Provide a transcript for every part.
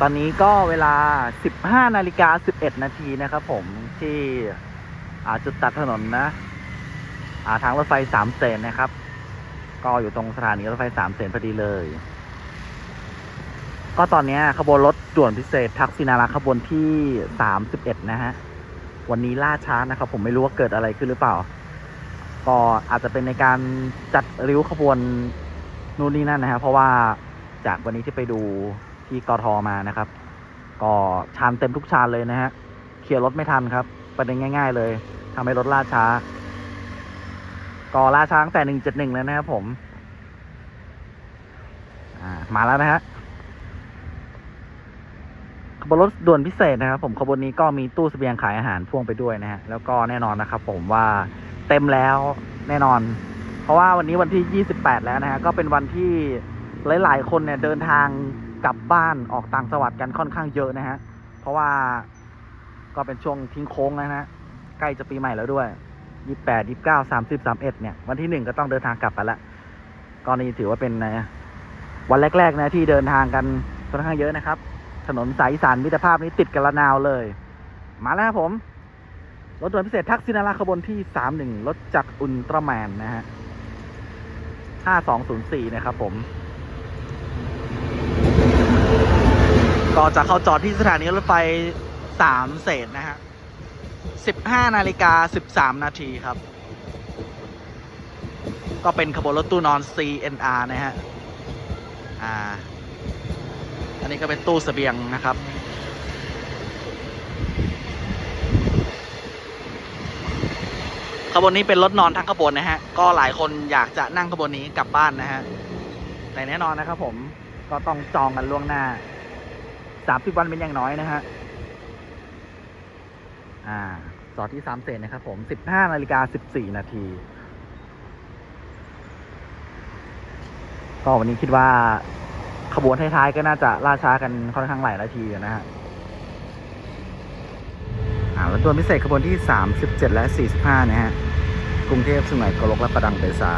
ตอนนี้ก็เวลา 15นาฬิกา11 นาทีนะครับผมที่จุดตัดถนนนะาทางรถไฟสามเสนนะครับ ก็อยู่ตรงสถานีรถไฟสามเสนพอดีเลย ก็ตอนนี้ขบวนรถด่วนพิเศษทักษินาราขบวนที่31นะฮะ วันนี้ล่าช้านะครับ ผมไม่รู้ว่าเกิดอะไรขึ้นหรือเปล่า ก็อาจจะเป็นในการจัดริ้วขบวนนู่นนี่นั่นนะฮะเพราะว่าจากวันนี้ที่ไปดู ที่กทมานะครับ ก็ชานเต็มทุกชานเลยนะฮะเคลียร์รถไม่ทันครับประเด็นง่าย ๆ เลยทำให้รถล่าช้า ก็ล่าช้าตั้งแต่หนึ่งเจ็ดหนึ่งแล้วนะครับผมมาแล้วนะฮะขบวนรถด่วนพิเศษนะครับ ผมขบวนนี้ก็มีตู้เสบียงขายอาหารพ่วงไปด้วยนะฮะแล้วก็แน่นอนนะครับ ผมว่าเต็มแล้วแน่นอน เพราะว่าวันนี้วันที่ 28 แล้วนะฮะก็เป็นวันที่หลาย ๆ คนเนี่ยเดินทาง กลับบ้านออกต่างจังหวัดกันค่อนข้างเยอะนะฮะ เพราะว่าก็เป็นช่วงทิ้งโค้งนะฮะ ใกล้จะปีใหม่แล้วด้วย28 29 30 31เนี่ย วันที่หนึ่งก็ต้องเดินทางกลับไปละก็นี่ถือว่าเป็นวันแรก ๆ นะที่เดินทางกันค่อนข้างเยอะนะครับ ถนนสายสานมิตรภาพนี้ติดกันละนาวเลย มาแล้วครับผม รถด่วนพิเศษทักษิณาราขบวนที่31รถจากรอุลตร้าแมนนะฮะ5204นะครับผม ก็จะเข้าจอดที่สถานีรถไฟ3เศษนะฮะ15นาฬิกา13นาทีครับ ก็เป็นขบวนรถตู้นอน CNR นะฮะ อ่า อันนี้ก็เป็นตู้เสบียงนะครับขบวนนี้เป็นรถนอนทั้งขบวนนะฮะ ก็หลายคนอยากจะนั่งขบวนนี้กลับบ้านนะฮะ แต่แน่นอนนะครับผม ก็ต้องจองกันล่วงหน้า 30วันเป็นอย่างน้อยนะฮะอ่าจอดที่สามเศษนะครับผม15นาฬิกา14นาทีก็วันนี้คิดว่าขบวนท้ายๆก็น่าจะล่าช้ากันค่อนข้างหลายนาทีนะฮะอ่าแล้วตัวพิเศษขบวนที่ 37 และ 45 นะฮะ กรุงเทพสุไหงโกลกและประดังเบซา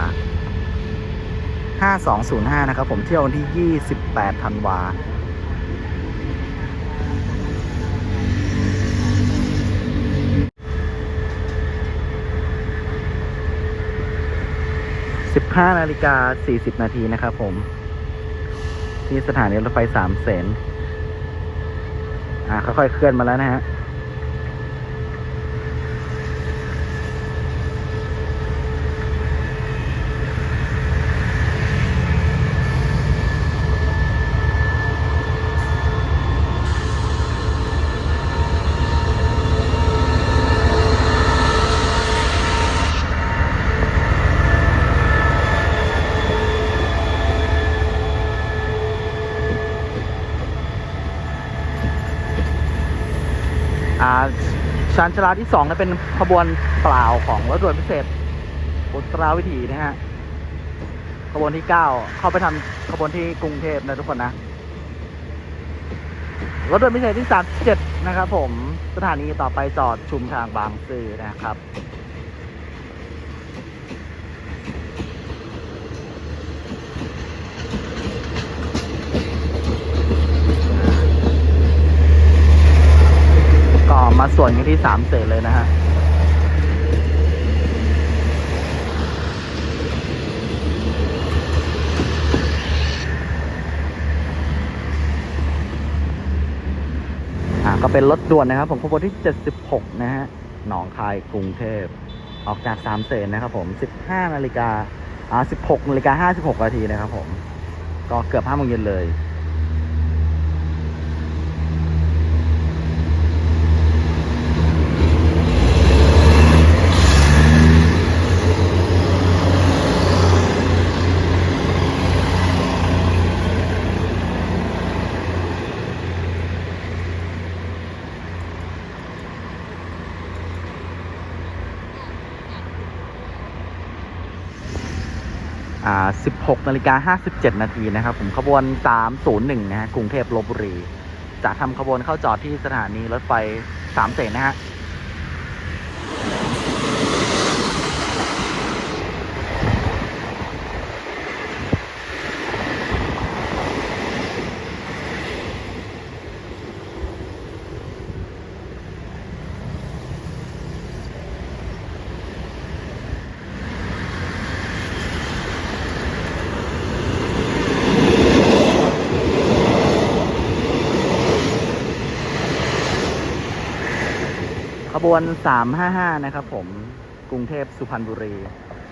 5205 นะครับผมเที่ยววันที่ 28 ธันวา 15นาฬิกา40 นาทีนะครับผม ที่สถานีรถไฟสามเสนอ่าค่อยๆเคลื่อนมาแล้วนะฮะ ชานชาลาที่สองนะเป็นขบวนเปล่าของรถด่วนพิเศษอุตราวิถีนะฮะขบวนที่เก้าเข้าไปทำขบวนที่กรุงเทพนะทุกคนนะรถด่วนพิเศษที่สามเจ็ดนะครับ ผมสถานีต่อไปจอดชุมทางบางซื่อนะครับ ก็ มาส่วนกันที่สามเศษเลยนะฮะอ่าก็เป็นรถด่วนนะครับ ผมขบวนที่ 76 นะฮะ หนองคายกรุงเทพ ออกจากสามเสนนะครับผม 15 นาฬิกาอ่า16 นาฬิกา 56 นาทีนะครับผม ก็เกือบ5โมงเย็นเลย 16นาฬิกา57 นาทีนะครับผมขบวน 301 นะฮะกรุงเทพลบบุรี จะทำขบวนเข้าจอดที่สถานีรถไฟสามเสนนะฮะ บวน 355 นะครับผม กรุงเทพสุพรรณบุรี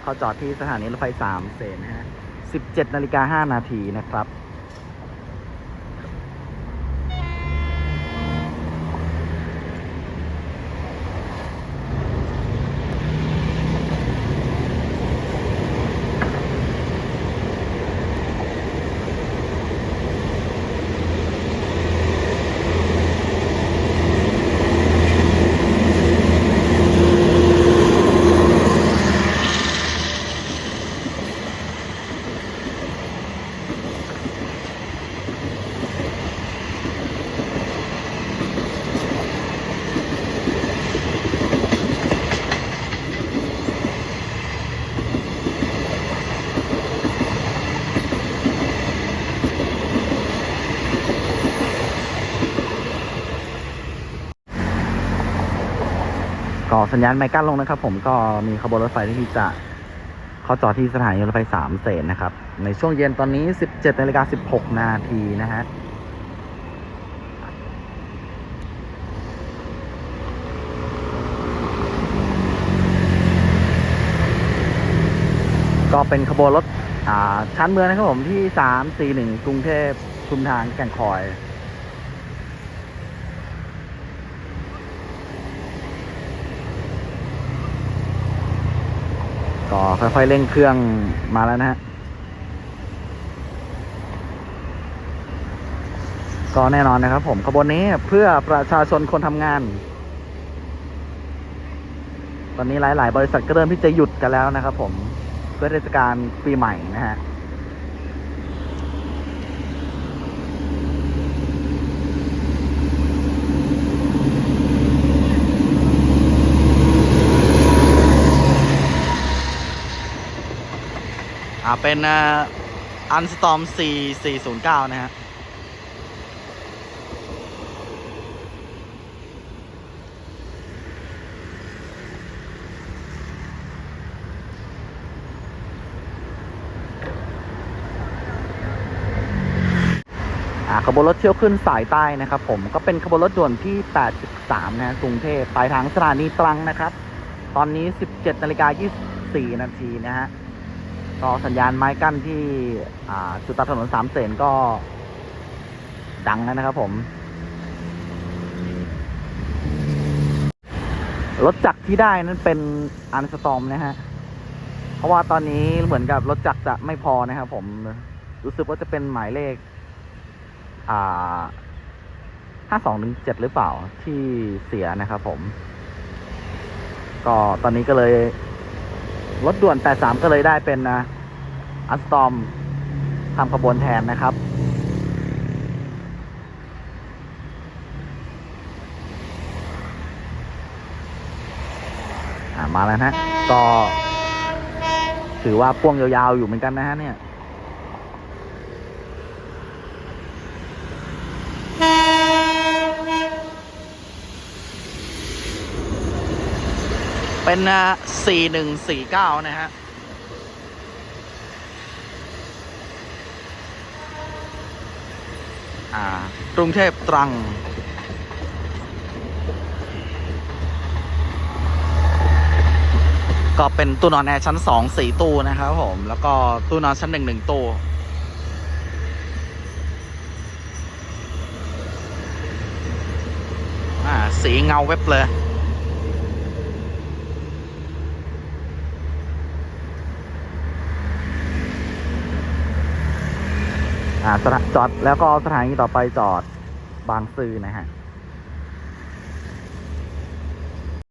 เขาจอดที่สถานีรถไฟสามเสนนะฮะ17 นาฬิกา 5 นาทีนะครับ ก็สัญญาณไมค์กั้นลงนะครับ ผมก็มีขบวนรถไฟที่จะเข้าจอดที่สถานีรถไฟสามเสนนะครับ ในช่วงเย็นตอนนี้ 17นาฬิกา16 นาทีนะฮะก็เป็นขบวนรถอ่าชั้นเมืองนะครับผมที่ 341 กรุงเทพชุมทางแก่งคอย ก็ค่อยๆเร่งเครื่องมาแล้วนะฮะก็แน่นอนนะครับผมขบวนนี้เพื่อประชาชนคนทำงาน ตอนนี้หลาย ๆ บริษัทก็เริ่มที่จะหยุดกันแล้วนะครับผมเพื่อเทศกาลปีใหม่นะฮะ อ่าเป็นอันสตอม4409 นะฮะอ่าขบวนรถเที่ยวขึ้นสายใต้นะครับผมก็เป็นขบวนรถด่วนที่ 83นะฮะกรุงเทพปลายทางสถานีตรังนะครับ ตอนนี้ 17นาฬิกา24 นาทีนะฮะ ก็สัญญาณไม้กั้นที่จุดตัดถนนสามเสนก็ดังแล้วนะครับผม รถจักรที่ได้นั้นเป็นอันสตอมนะฮะ เพราะว่าตอนนี้เหมือนกับรถจักรจะไม่พอนะครับผม รู้สึกว่าจะเป็นหมายเลข อ่าห้าสองหนึ่งเจ็ดหรือเปล่าที่เสียนะครับผม ก็ตอนนี้ก็เลย รถด่วน 83 ก็เลยได้เป็นนะอัสตอมทำขบวนแทนนะครับ มาแล้วนะฮะ ก็ถือว่าพ่วงยาวๆอยู่เหมือนกันนะฮะเนี่ย เป็นสี่หนึ่งสี่เก้านะฮะ อ่า กรุงเทพตรัง ก็เป็นตู้นอนแอร์ชั้นสองสี่ตู้นะครับผม แล้วก็ตู้นอนชั้นหนึ่งหนึ่งตู้อ่าสีเงาเว็บเลย อ่าจอดแล้วก็สถานีต่อไปจอดบางซื่อนะฮะ